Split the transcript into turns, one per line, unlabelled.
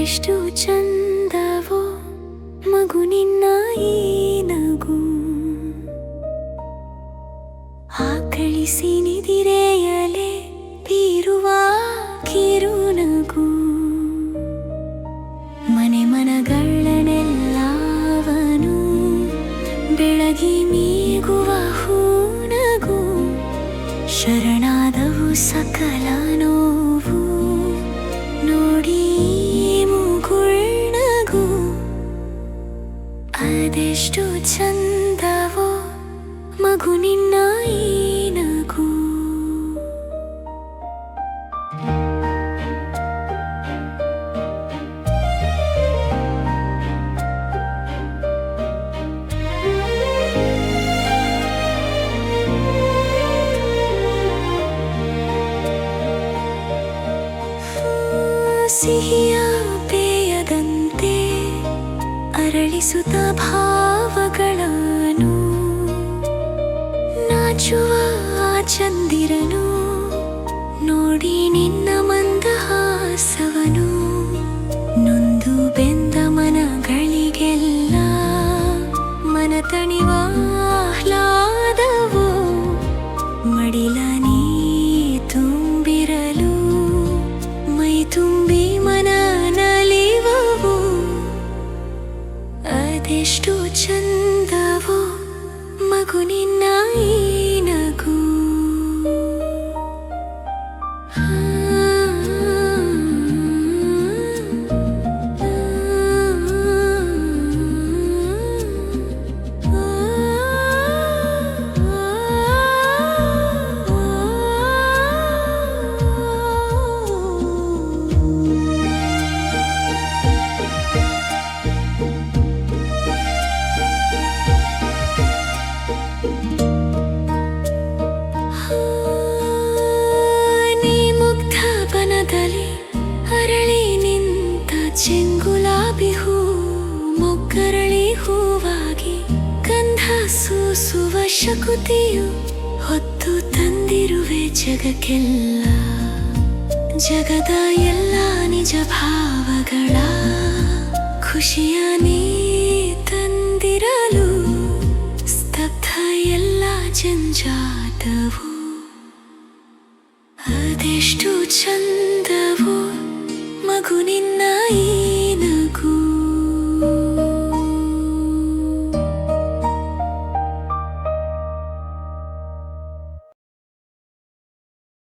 ಅದೆಷ್ಟು ಚಂದವೋ, ಮಗು ನಿನ್ನ ಈ ನಗು. ಆಕಳಿಸಿ ನಿದಿರೆಯಲೆ ಬೀರುವ ಕಿರುನಗು ಮನೆ ಮನಗಳನೆಲ್ಲವನು ಬೆಳಗಿ ಮೀಗುವ ಹೂನಗು ಶರಣಾದವು ಸಕಲ ನೋವು, ನೋಡಿ ಅದೆಷ್ಟು ಚಂದವೋ ಮಗು ನಿನ್ನ ಈ ನಗು ಸಿಹಿಯ ಪೇಯದಂತೆ ಅರಳಿಸುತ್ತ ಭಾವಗಳನ್ನು ನಾಚುವ ಆ ಚಂದಿರನು ನೋಡಿ ನಿನ್ನ ಸೂಸುವ ಶಕುತಿಯು ಹೊತ್ತು ತಂದಿರುವೆ ಜಗಕ್ಕೆಲ್ಲ. ಜಗದ ಎಲ್ಲ ನಿಜ ಭಾವಗಳ ಖುಷಿಯ ನೀ ತಂದಿರಲು ಸ್ತಬ್ಧ ಎಲ್ಲ ಜಂಜಾಟವು. ಅದೆಷ್ಟು ಚಂದವು ಮಗು ನಿನ್ನ ಈ